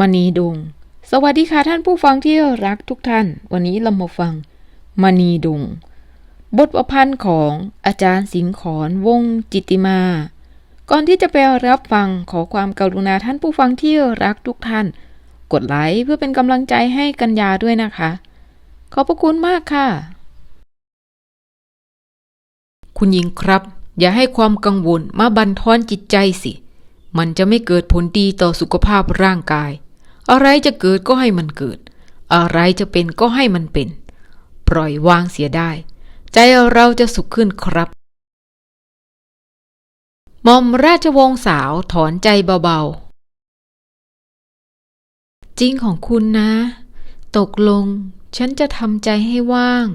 มณีดง สวัสดีค่ะท่านผู้ฟังที่รักทุกท่าน วันนี้เรามาฟังมณีดง บทประพันธ์ของอาจารย์สิงขอนวงจิตติมา ก่อนที่จะไปรับฟังขอความกรุณาท่านผู้ฟังที่รักทุกท่าน กดไลค์เพื่อเป็นกำลังใจให้กัญญาด้วยนะคะ ขอบพระคุณมากค่ะ คุณหญิงครับ อย่าให้ความกังวลมาบั่นทอนจิตใจสิมันจะไม่เกิดผลดีต่อสุขภาพร่างกาย อะไรจะเกิดก็ให้มันเกิด อะไรจะเป็นก็ให้มันเป็น ปล่อยวางเสียได้ ใจเราจะสุขขึ้นครับหมอมราชวงศ์สาวถอนใจเบาๆ จริงของคุณนะ ตกลงฉันจะทำใจให้ว่าง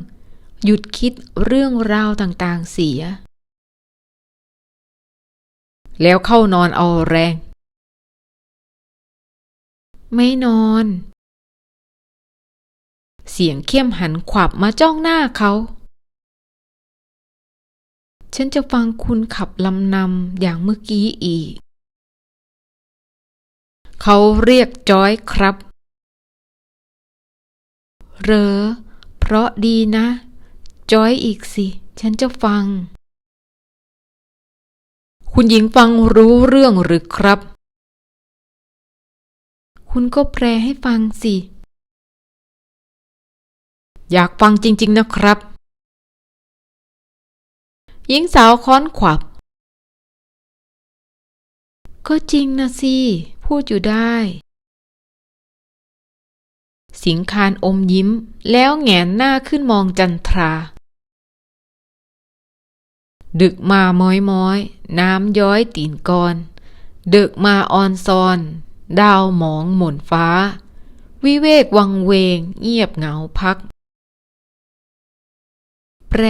หยุดคิดเรื่องราวต่างๆเสีย แล้วเข้านอนเอาแรง ไม่นอน เสียงเข้มหันขวับมาจ้องหน้าเขา ฉันจะฟังคุณขับลำนำอย่างเมื่อกี้อีก เขาเรียกจอยครับเหรอ เพราะดีนะ จอยอีกสิ ฉันจะฟัง คุณหญิงฟังรู้เรื่องหรือครับ คุณก็แปลให้ฟังสิ อยากฟังจริง ๆ นะครับ หญิงสาวค้อนขวับ ก็จริงนะสิ พูดอยู่ได้ สิงคานอมยิ้ม แล้วแหงนหน้าขึ้นมองจันทรา ดึกมาม้อยม้อยๆ น้ำย้อยตีนกอนดึกมาออนซอน ดาวหมองหม่นฟ้า วิเวกวังเวง เงียบเหงาพัก แปร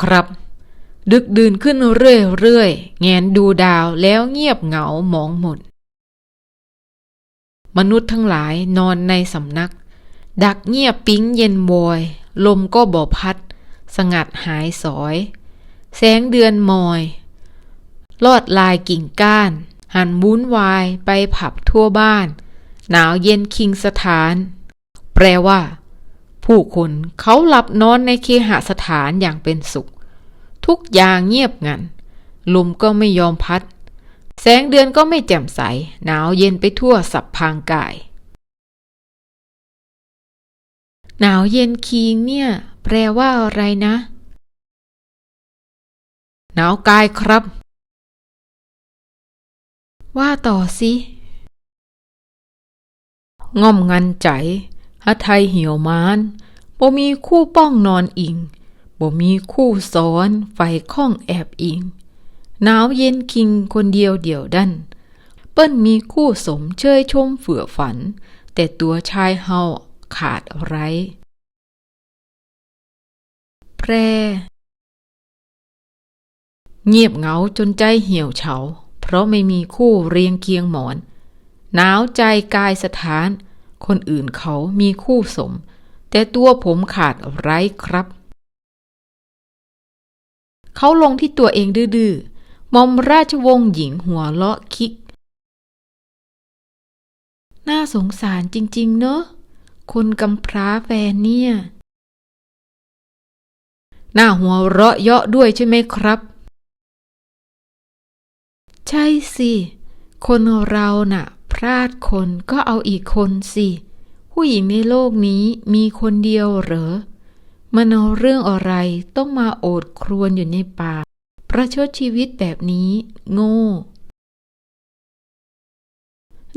ครับ ดึกดื่นขึ้นเรื่อยๆแงนดูดาวแล้วเงียบเหงาหมองหมดมนุษย์ทั้งหลายนอนในสำนัก ดักเงียบปิ๊งเย็นวอย ลมก็บ่พัด สงัดหายสอย แสงเดือนมอย ลอดลายกิ่งก้าน หันวุ้นวายไปผับทั่วบ้าน หนาวเย็นคิงสถาน แปลว่า ผู้คนเขาหลับนอนในเคหสถานอย่างเป็นสุข ทุกอย่างเงียบงันลมก็ไม่ยอมพัด แสงเดือนก็ไม่แจ่มใส หนาวเย็นไปทั่วสับพางกาย หนาวเย็นคีงเนี่ย แปลว่าอะไรนะ หนาวกายครับ ว่าต่อสิ ง่อมงันใจหะไทยเหี่ยวมานบ่มีคู่ป้องนอนอิงบ่มีคู่ซ้อนไฟข้องแอบอิง หนาวเย็นคิงคนเดียวเดี่ยวดัน เปิ้นมีคู่สมเชยชมเฝื่อฝัน แต่ตัวชายเฮาขาดไร แพร เงียบเหงาจนใจเหี่ยวเฉา เพราะไม่มีคู่เรียงเคียงหมอน หนาวใจกายสถาน คนอื่นเขามีคู่สม แต่ตัวผมขาดไรครับ เขาลงที่ตัวเองดื้อๆมอมราชวงศ์หญิงหัวเลาะคิก น่าสงสารจริง ๆ เนอะ คนกำพร้าแฟนเนี่ย หน้าหัวเราะเยาะด้วยใช่ไหมครับ ใช่สิ คนเราน่ะ พลาดคนก็เอาอีกคนสิ ผู้หญิงในโลกนี้มีคนเดียวเหรอ มันเอาเรื่องอะไรต้องมาโอดครวญอยู่ในป่า ประชดชีวิตแบบนี้ โง่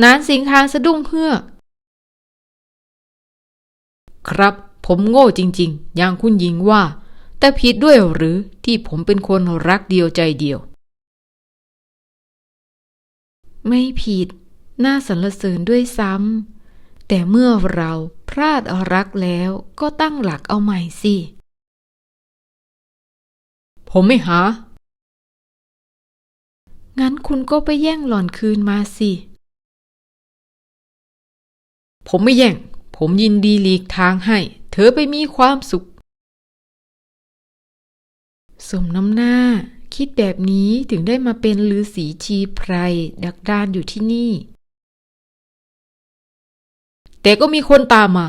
นานสิงคางสะดุ้งเฮือก ครับผมโง่จริง ๆ อย่างคุณหญิงว่า แต่ผิดด้วยหรือที่ผมเป็นคนรักเดียวใจเดียว ไม่ผิด น่าสรรเสริญด้วยซ้ำแต่เมื่อเราพลาดรักแล้วก็ตั้งหลักเอาใหม่สิ ผมไม่หา งั้นคุณก็ไปแย่งหล่อนคืนมาสิ ผมไม่แย่ง ผมยินดีหลีกทางให้ เธอไปมีความสุข สมน้ำหน้า คิดแบบนี้ถึงได้มาเป็นฤาษีชีไพรดักดานอยู่ที่นี่ แต่ก็มีคนตามมา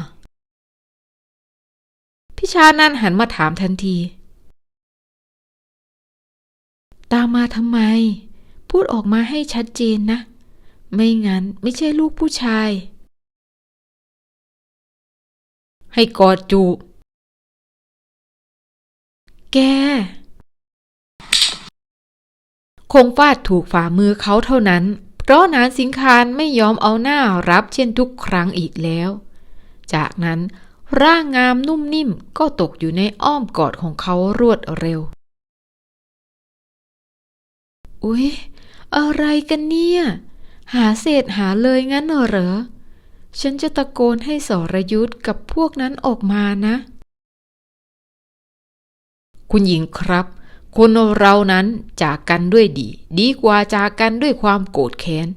พิชานันหันมาถามทันที ตามมาทำไม พูดออกมาให้ชัดเจนนะ ไม่งั้นไม่ใช่ลูกผู้ชาย ให้กอดจู แก คงฟาดถูกฝ่ามือเขาเท่านั้น เพราะนานสิงคารไม่ยอมเอาหน้ารับเช่นทุกครั้งอีกแล้ว จากนั้นร่างงามนุ่มนิ่มก็ตกอยู่ในอ้อมกอดของเขารวดเร็ว อุ๊ย อะไรกันเนี่ย หาเศษหาเลยงั้นเหรอ ฉันจะตะโกนให้สรยุทธ์กับพวกนั้นออกมานะ คุณหญิงครับ คนเรานั้นจากกันด้วยดี ดีกว่าจากกันด้วยความโกรธแค้น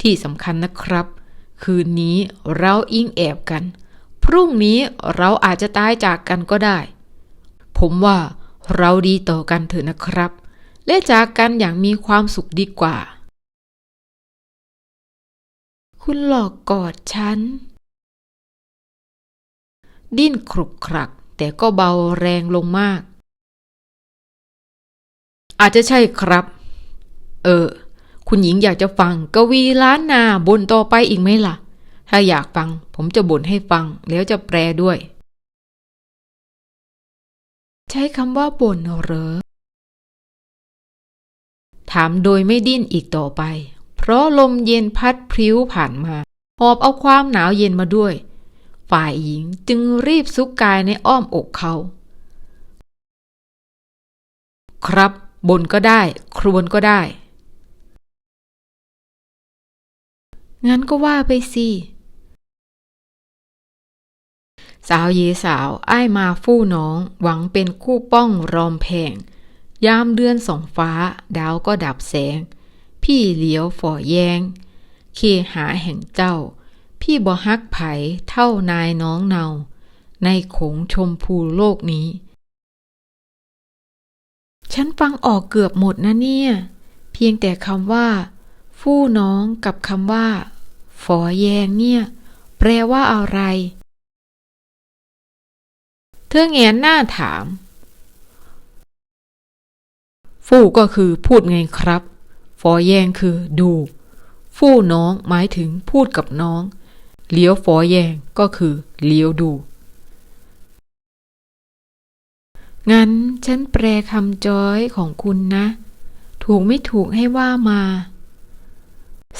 ที่สำคัญนะครับ คืนนี้เราอิงแอบกัน พรุ่งนี้เราอาจจะตายจากกันก็ได้ ผมว่าเราดีต่อกันเถอะนะครับ และจากกันอย่างมีความสุขดีกว่า คุณหลอกกอดฉัน ดิ้นครุกครักแต่ก็เบาแรงลงมาก อาจจะใช่ครับ เออ คุณหญิงอยากจะฟังกวีล้านนาบนต่อไปอีกไหมล่ะ ถ้าอยากฟัง ผมจะบ่นให้ฟัง แล้วจะแปลด้วย ใช้คำว่าบ่นเหรอ ถามโดยไม่ดิ้นอีกต่อไป เพราะลมเย็นพัดพริ้วผ่านมาหอบเอาความหนาวเย็นมาด้วย ฝ่ายหญิงจึงรีบซุกกายในอ้อมอกเขา ครับ บนก็ได้ ครวนก็ได้ งั้นก็ว่าไปสิ สาวเยสาวไอ้มาฟู่น้อง หวังเป็นคู่ป้องรอมแพง ยามเดือนส่องฟ้า ดาวก็ดับแสง พี่เหลียวฝ่อแยง เคหาแห่งเจ้า พี่บ่ฮักไผเท่านายน้องเนา ในโขงชมพูโลกนี้ ฉันฟังออกเกือบหมดนะเนี่ย เพียงแต่คำว่า ฟู่น้องกับคำว่า ฝอแยงเนี่ย แปลว่าอะไร เธอแงนหน้าถาม ฟู่ก็คือพูดไงครับ ฝอแยงคือดู ฟู่น้องหมายถึงพูดกับน้อง เลี้ยวฝอแยงก็คือเลี้ยวดู งั้นฉันแปลคำจอยของคุณนะ ถูกไม่ถูกให้ว่ามา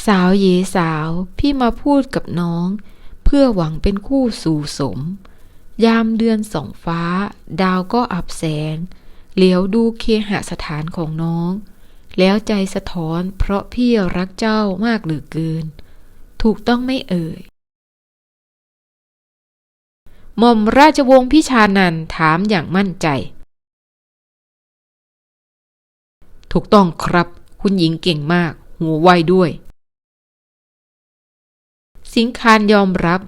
สาวเยสาวพี่มาพูดกับน้อง เพื่อหวังเป็นคู่สู่สม ยามเดือนส่องฟ้า ดาวก็อับแสง เหลียวดูเคหสถานของน้อง แล้วใจสะท้อนเพราะพี่รักเจ้ามากเหลือเกิน ถูกต้องไม่เอ่ย หม่อมราชวงศ์พิชานันถามอย่างมั่นใจ ถูกต้องครับ คุณหญิงเก่งมาก หัวไวด้วย สิงคานยอมรับ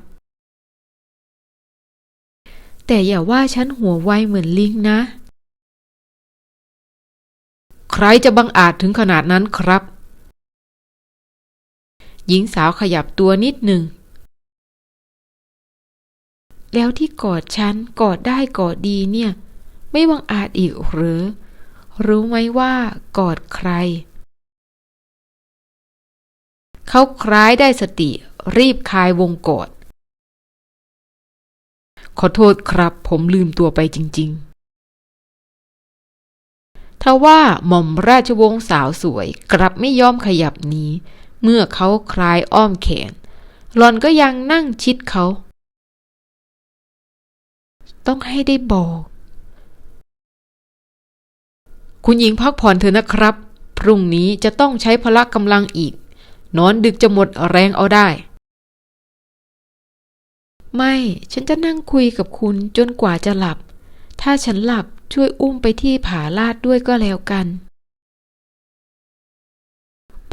แต่อย่าว่าฉันหัวไวเหมือนลิงนะ ใครจะบังอาจถึงขนาดนั้นครับ หญิงสาวขยับตัวนิดหนึ่ง แล้วที่กอดฉันกอดได้กอดดีเนี่ย ไม่บังอาจอีกหรือ รู้ไหมว่ากอดใคร เขาคล้ายได้สติ รีบคายวงกอด ขอโทษครับผมลืมตัวไปจริง ๆทว่าหม่อมราชวงศ์สาวสวยกลับไม่ยอมขยับนี้ เมื่อเขาคลายอ้อมแขนหลอนก็ยังนั่งชิดเขา ต้องให้ได้บอก คุณหญิงพักผ่อนเถอะนะครับ พรุ่งนี้จะต้องใช้พละกำลังอีก นอนดึกจะหมดแรงเอาได้ ไม่ ฉันจะนั่งคุยกับคุณจนกว่าจะหลับ ถ้าฉันหลับช่วยอุ้มไปที่ผาลาดด้วยก็แล้วกัน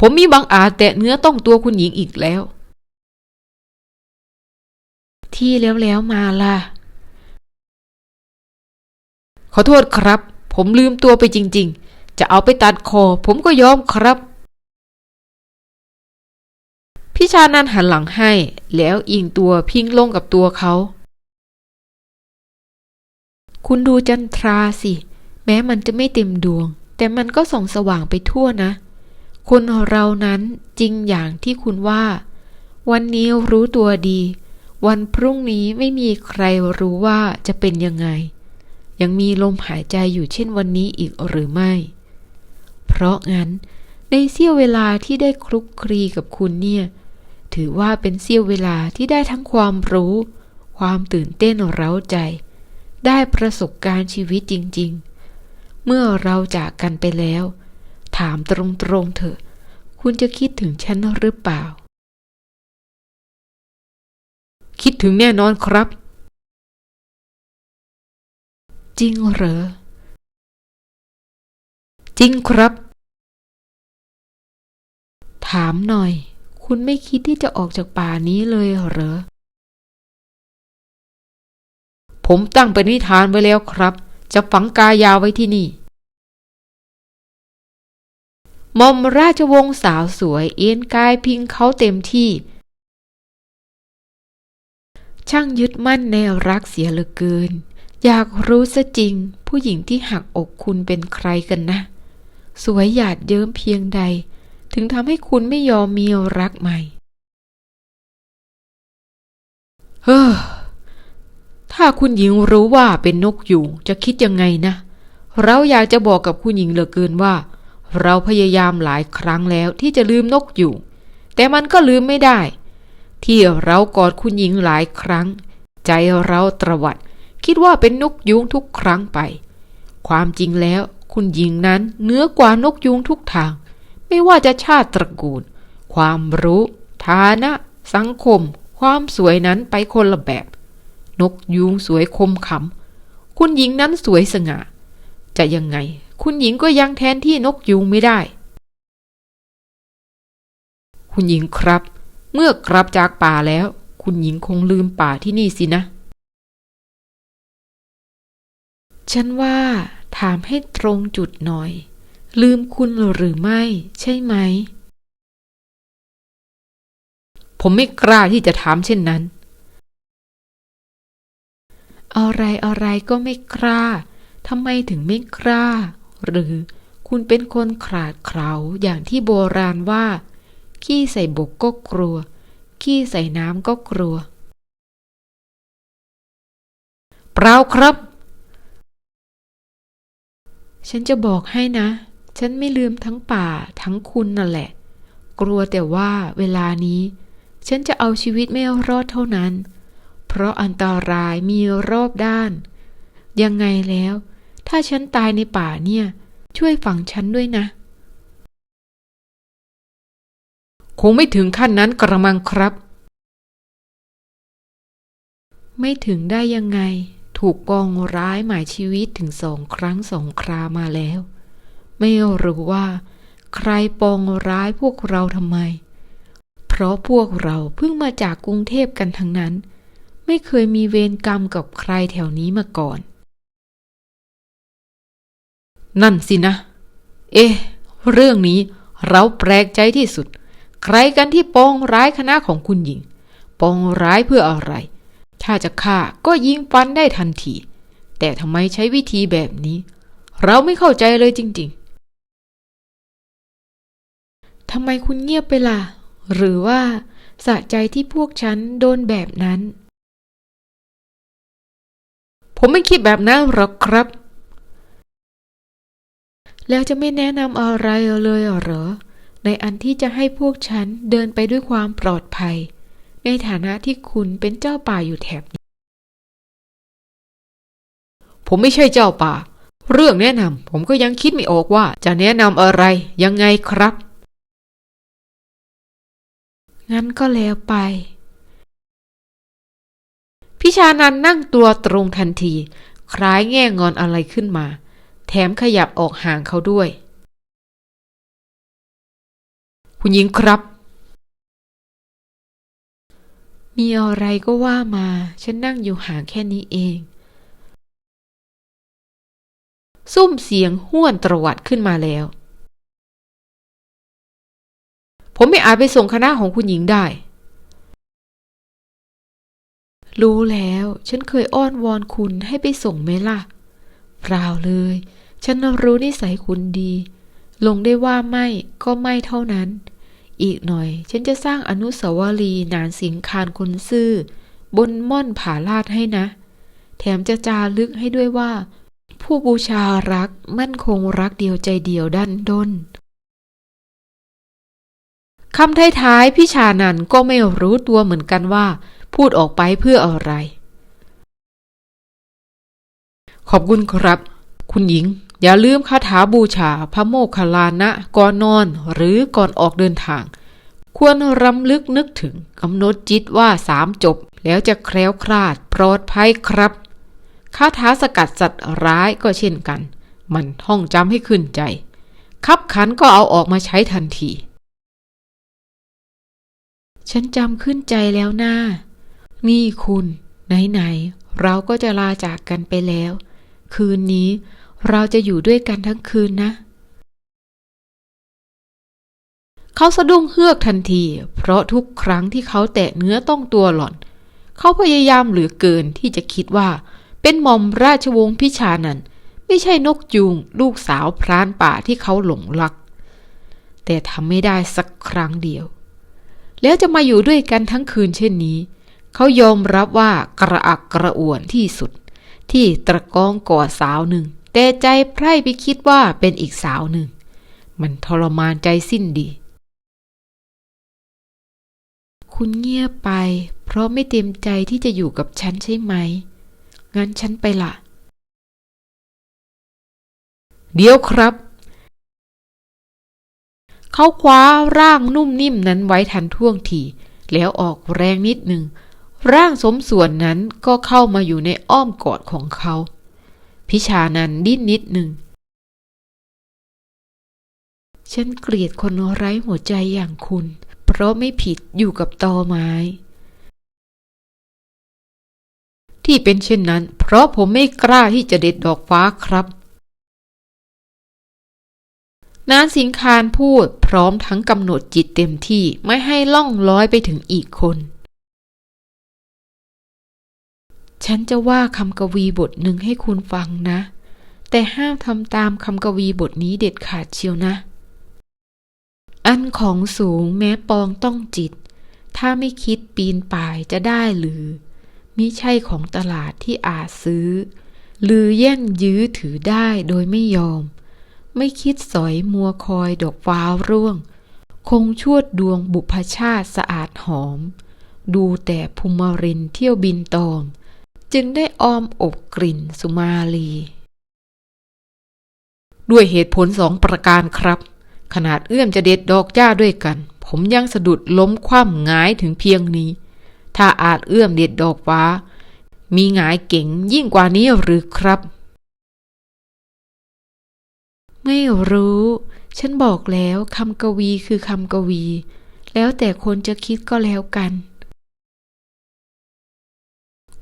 ผมมีบางอาจแตะเนื้อต้องตัวคุณหญิงอีกแล้ว ที่แล้วแล้วมาล่ะ ขอโทษครับ ผมลืมตัวไปจริง ๆ จะเอาไปตัดคอ ผมก็ยอมครับ พี่ชานันหันหลังให้ แล้วอิงตัวพิงลงกับตัวเขา คุณดูจันทราสิ แม้มันจะไม่เต็มดวง แต่มันก็ส่องสว่างไปทั่วนะ คนเรานั้นจริงอย่างที่คุณว่า วันนี้รู้ตัวดี วันพรุ่งนี้ไม่มีใครรู้ว่าจะเป็นยังไง ยังมีลมหายใจอยู่เช่นวันนี้อีกหรือไม่ เพราะงั้น ในเสี้ยวเวลาที่ได้คลุกคลีกับคุณเนี่ย ถือว่าเป็นเสี้ยวเวลาที่ได้ทั้งความรู้ ความตื่นเต้นเร้าใจ ได้ประสบการณ์ชีวิตจริง ๆ เมื่อเราจากกันไปแล้ว ถามตรงๆเถอะ คุณจะคิดถึงฉันหรือเปล่า คิดถึงแน่นอนครับ จริงเหรอ จริงครับ ถามหน่อย คุณไม่คิดที่จะออกจากป่านี้เลยเหรอ ผมตั้งเปณิธานไว้แล้วครับ จะฝังกายาไว้ที่นี่มอมราชวงศ์สาวสวยเอ็นกายพิงเขาเต็มที่ ช่างยึดมั่นในรักเสียเหลือเกิน อยากรู้ซะจริง ผู้หญิงที่หักอกคุณเป็นใครกันนะ สวยหยาดเยิ้มเพียงใด ถึงทำให้คุณไม่ยอมมีรักใหม่ เฮ้อ ถ้าคุณหญิงรู้ว่าเป็นนกอยูงจะคิดยังไงนะ เราอยากจะบอกกับคุณหญิงเหลือเกินว่า เราพยายามหลายครั้งแล้วที่จะลืมนกอยูงแต่มันก็ลืมไม่ได้ ที่เรากอดคุณหญิงหลายครั้ง ใจเราตรวัด คิดว่าเป็นนกยูงทุกครั้งไป ความจริงแล้ว คุณหญิงนั้นเหนือกว่านกยูงทุกทาง ไม่ว่าจะชาติตระกูล ความรู้ ฐานะ สังคม ความสวยนั้นไปคนละแบบ นกยูงสวยคมขำคุณหญิงนั้นสวยสง่า จะยังไง คุณหญิงก็ยังแทนที่นกยูงไม่ได้ คุณหญิงครับ เมื่อกลับจากป่าแล้ว คุณหญิงคงลืมป่าที่นี่สินะ ฉันว่าถามให้ตรงจุดหน่อย ลืมคุณหรือไม่ ใช่ไหม ผมไม่กล้าที่จะถามเช่นนั้น อะไรอะไรก็ไม่กล้าทำไมถึงไม่กล้า หรือคุณเป็นคนขาดเขลาอย่างที่โบราณว่า ขี้ใส่บกก็กลัว ขี้ใส่น้ำก็กลัว เปล่าครับ ฉันจะบอกให้นะ ฉันไม่ลืมทั้งป่าทั้งคุณนั่นแหละ กลัวแต่ว่าเวลานี้ ฉันจะเอาชีวิตไม่รอดเท่านั้น เพราะอันตรายมีรอบด้าน ยังไงแล้ว ถ้าฉันตายในป่าเนี่ย ช่วยฝังฉันด้วยนะ คงไม่ถึงขั้นนั้นกระมังครับ ไม่ถึงได้ยังไง ถูกปองร้ายหมายชีวิตถึงสองครั้งสองครามาแล้ว ไม่รู้ว่า ใครปองร้ายพวกเราทำไม เพราะพวกเราเพิ่งมาจากกรุงเทพกันทั้งนั้น ไม่เคยมีเวรกรรมกับใครแถวนี้มาก่อน นั่นสินะ เอ๊ะ เรื่องนี้เราแปลกใจที่สุด ใครกันที่ปองร้ายคณะของคุณหญิง ปองร้ายเพื่ออะไร ถ้าจะฆ่าก็ยิงฟันได้ทันที แต่ทำไมใช้วิธีแบบนี้ เราไม่เข้าใจเลยจริง ๆทำไมคุณเงียบไปล่ะ หรือว่าสะใจที่พวกฉันโดนแบบนั้น ผมไม่คิดแบบนั้นหรอกครับ แล้วจะไม่แนะนำอะไรเลยเหรอ ในอันที่จะให้พวกฉันเดินไปด้วยความปลอดภัย ในฐานะที่คุณเป็นเจ้าป่าอยู่แถบนี้ ผมไม่ใช่เจ้าป่า เรื่องแนะนำผมก็ยังคิดไม่ออกว่าจะแนะนำอะไรยังไงครับ งั้นก็แล้วไป พิชานันนั่งตัวตรงทันที คล้ายแง่งอนอะไรขึ้นมา แถมขยับออกห่างเขาด้วย คุณหญิงครับ มีอะไรก็ว่ามา ฉันนั่งอยู่ห่างแค่นี้เอง ซุ้มเสียงห้วนตรวัดขึ้นมาแล้ว ผมไม่อาจไปส่งคณะของคุณหญิงได้ รู้แล้ว ฉันเคยอ้อนวอนคุณให้ไปส่งไหมล่ะ เปล่าเลย ฉันรู้นิสัยคุณดี ลงได้ว่าไม่ก็ไม่เท่านั้น อีกหน่อย ฉันจะสร้างอนุสาวรีย์นานสิงคารคนซื่อ บนม่อนผาลาดให้นะ แถมจะจารึกให้ด้วยว่า ผู้บูชารักมั่นคงรักเดียวใจเดียวด้านด้นคำท้ายๆพี่ชานันก็ไม่รู้ตัวเหมือนกันว่า พูดออกไปเพื่ออะไร ขอบคุณครับ คุณหญิง อย่าลืมคาถาบูชาพระโมคคัลลานะก่อนนอนหรือก่อนออกเดินทาง ควรรำลึกนึกถึงกำหนดจิตว่าสามจบ แล้วจะแคล้วคลาดปลอดภัยครับคาถาสกัดสัตว์ร้ายก็เช่นกัน มันท่องจำให้ขึ้นใจ คับขันก็เอาออกมาใช้ทันที ฉันจำขึ้นใจแล้วนะ่านี่คุณ ไหนๆ เราก็จะลาจากกันไปแล้ว คืนนี้ เราจะอยู่ด้วยกันทั้งคืนนะ เขาสะดุ้งเฮือกทันที เพราะทุกครั้งที่เขาแตะเนื้อต้องตัวหล่อน เขาพยายามเหลือเกินที่จะคิดว่า เป็นหม่อมราชวงศ์พิชานันไม่ใช่นกยูงลูกสาวพรานป่าที่เขาหลงรัก แต่ทำไม่ได้สักครั้งเดียว แล้วจะมาอยู่ด้วยกันทั้งคืนเช่นนี้ เขายอมรับว่ากระอักกระอ่วนที่สุด ที่ตะกองกอดสาวหนึ่ง แต่ใจไพร่ไปคิดว่าเป็นอีกสาวหนึ่ง มันทรมานใจสิ้นดี คุณเงียบไป เพราะไม่เต็มใจที่จะอยู่กับฉันใช่ไหม งั้นฉันไปละเดี๋ยวครับ เขาคว้าร่างนุ่มนิ่มนั้นไว้ทันท่วงที แล้วออกแรงนิดหนึ่ง ร่างสมส่วนนั้นก็เข้ามาอยู่ในอ้อมกอดของเขา พิชานันดิ้นนิดหนึ่ง ฉันเกลียดคนไร้หัวใจอย่างคุณ เพราะไม่ผิดอยู่กับตอไม้ ที่เป็นเช่นนั้น เพราะผมไม่กล้าที่จะเด็ดดอกฟ้าครับนานสิงคารพูดพร้อมทั้งกำหนดจิตเต็มที่ไม่ให้ล่องลอยไปถึงอีกคน ฉันจะว่าคำกวีบทหนึ่งให้คุณฟังนะ แต่ห้ามทำตามคำกวีบทนี้เด็ดขาดเชียวนะ อันของสูงแม้ปองต้องจิต ถ้าไม่คิดปีนป่ายจะได้หรือมิใช่ของตลาดที่อาจซื้อ หรือแย่งยื้อถือได้โดยไม่ยอม ไม่คิดสอยมัวคอยดอกฟ้าร่วง คงชวดดวงบุพชาติสะอาดหอม ดูแต่ภูมิรินเที่ยวบินตอม จึงได้ออมอบกลิ่นสุมาลี ด้วยเหตุผลสองประการครับ ขนาดเอื้อมจะเด็ดดอกจ้าด้วยกัน ผมยังสะดุดล้มคว่ำงายถึงเพียงนี้ ถ้าอาจเอื้อมเด็ดดอกฟ้า มีงายเก่งยิ่งกว่านี้หรือครับ ไม่รู้ ฉันบอกแล้วคำกวีคือคำกวี แล้วแต่คนจะคิดก็แล้วกัน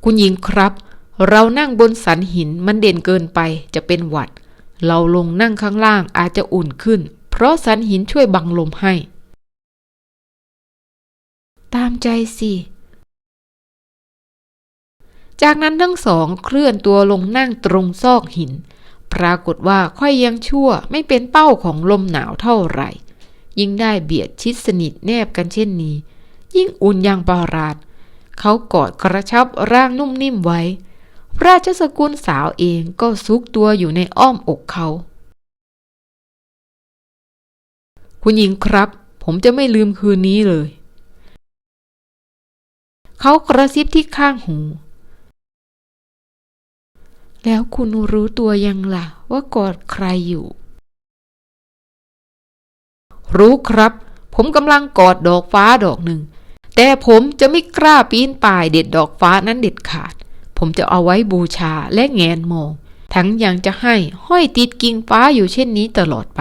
คุณหญิงครับ เรานั่งบนสันหินมันเด่นเกินไปจะเป็นหวัด เราลงนั่งข้างล่างอาจจะอุ่นขึ้น เพราะสันหินช่วยบังลมให้ ตามใจสิ จากนั้นทั้งสองเคลื่อนตัวลงนั่งตรงซอกหิน ปรากฏว่าค่อยยังชั่วไม่เป็นเป้าของลมหนาวเท่าไหร่ ยิ่งได้เบียดชิดสนิทแนบกันเช่นนี้ ยิ่งอุ่นอย่างประหลาด เขากอดกระชับร่างนุ่มนิ่มไว้ ราชสกุลสาวเองก็ซุกตัวอยู่ในอ้อมอกเขา คุณหญิงครับ ผมจะไม่ลืมคืนนี้เลย เขากระซิบที่ข้างหู แล้วคุณรู้ตัวยังล่ะ ว่ากอดใครอยู่ รู้ครับ ผมกำลังกอดดอกฟ้าดอกหนึ่ง แต่ผมจะไม่กล้าปีนป่ายเด็ดดอกฟ้านั้นเด็ดขาด ผมจะเอาไว้บูชาและแงนมอง ทั้งยังจะให้ห้อยติดกิ่งฟ้าอยู่เช่นนี้ตลอดไป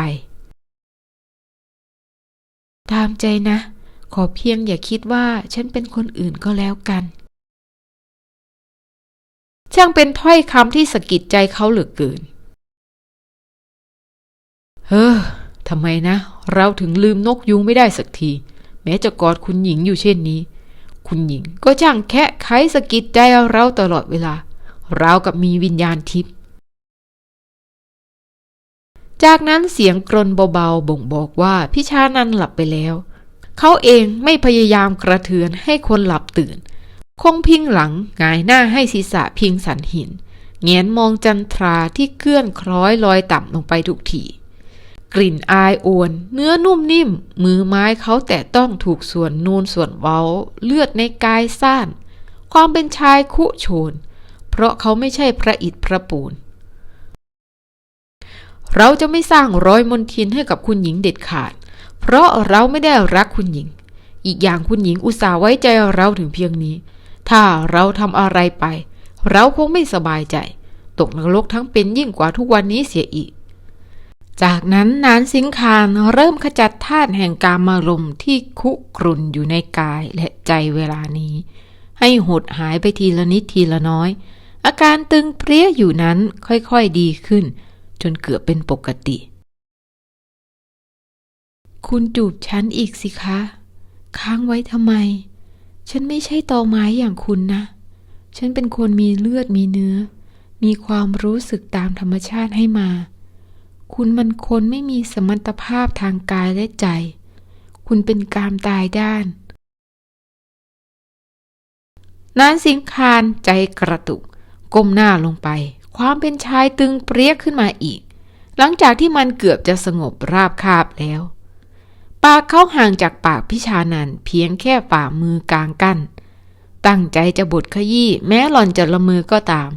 ตามใจนะ ขอเพียงอย่าคิดว่าฉันเป็นคนอื่นก็แล้วกัน ช่างเป็นถ้อยคำที่สะกิดใจเขาเหลือเกิน เฮ้อทำไมนะ เราถึงลืมนกยุงไม่ได้สักที แม้จะกอดคุณหญิงอยู่เช่นนี้ คุณหญิงก็ช่างแค่ไขสะกิดใจเราตลอดเวลาราวกับมีวิญญาณทิพย์จากนั้นเสียงกรนเบาๆบ่งบอกว่าพิชานันหลับไปแล้ว เขาเองไม่พยายามกระเทือนให้คนหลับตื่น คงพิงหลังหงายหน้าให้ศีรษะพิงสันหินเงนมองจันทราที่เคลื่อนคล้อยลอยต่ำลงไปทุกที กลิ่นอายโอน เนื้อนุ่มนิ่ม มือไม้เขาแต่ต้องถูกส่วนนูนส่วนเว้า เลือดในกายซ่าน ความเป็นชายคุโชน เพราะเขาไม่ใช่พระอิฐพระปูน เราจะไม่สร้างรอยมนทินให้กับคุณหญิงเด็ดขาด เพราะเราไม่ได้รักคุณหญิง อีกอย่างคุณหญิงอุตส่าห์ไว้ใจเราถึงเพียงนี้ ถ้าเราทำอะไรไป เราคงไม่สบายใจ ตกนรกทั้งเป็นยิ่งกว่าทุกวันนี้เสียอีก จากนั้นนานสิงคารเริ่มขจัดธาตุแห่งกามารมณ์ที่คุกรุ่นอยู่ในกายและใจเวลานี้ ให้หดหายไปทีละนิดทีละน้อย อาการตึงเพลี้ยอยู่นั้นค่อยๆดีขึ้น จนเกือบเป็นปกติ คุณจูบฉันอีกสิคะ ค้างไว้ทำไม ฉันไม่ใช่ตอไม้อย่างคุณนะ ฉันเป็นคนมีเลือดมีเนื้อ มีความรู้สึกตามธรรมชาติให้มา คุณมันคนไม่มีสมรรถภาพทางกายและใจ คุณเป็นกามตายด้าน นานสิงคานใจกระตุก ก้มหน้าลงไป ความเป็นชายตึงเปรี้ยขึ้นมาอีก หลังจากที่มันเกือบจะสงบราบคาบแล้ว ปากเขาห่างจากปากพิชานันเพียงแค่ฝ่ามือกลางกั้น ตั้งใจจะบดขยี้แม้หล่อนจะละมือก็ตาม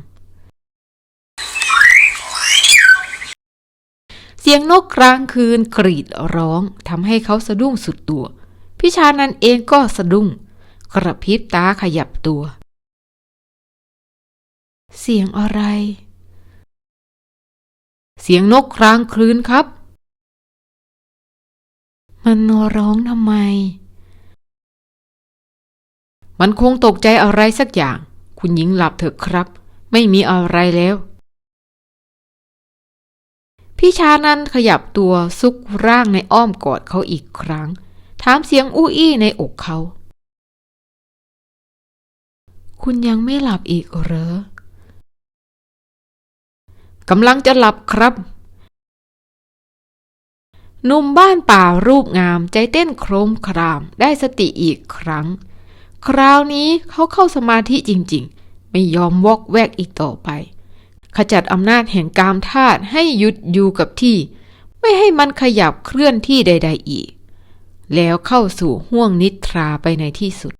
เสียงนกกลางคืนกรีดร้องทำให้เขาสะดุ้งสุดตัว พิชานันเองก็สะดุ้ง กระพริบตาขยับตัว เสียงอะไร เสียงนกกลางคืนครับ มันร้องทำไม มันคงตกใจอะไรสักอย่าง คุณหญิงหลับเถอะครับ ไม่มีอะไรแล้ว พี่ชานันขยับตัวซุกร่างในอ้อมกอดเขาอีกครั้ง ถามเสียงอู้อี้ในอกเขา คุณยังไม่หลับอีกเหรอกำลังจะหลับครับหนุ่มบ้านป่ารูปงามใจเต้นโครมครามได้สติอีกครั้ง คราวนี้เขาเข้าสมาธิจริงๆ ไม่ยอมวอกแวกอีกต่อไป ขจัดอำนาจแห่งกามธาตุให้หยุดอยู่กับที่ ไม่ให้มันขยับเคลื่อนที่ใด ๆ อีก แล้วเข้าสู่ห้วงนิทราไปในที่สุด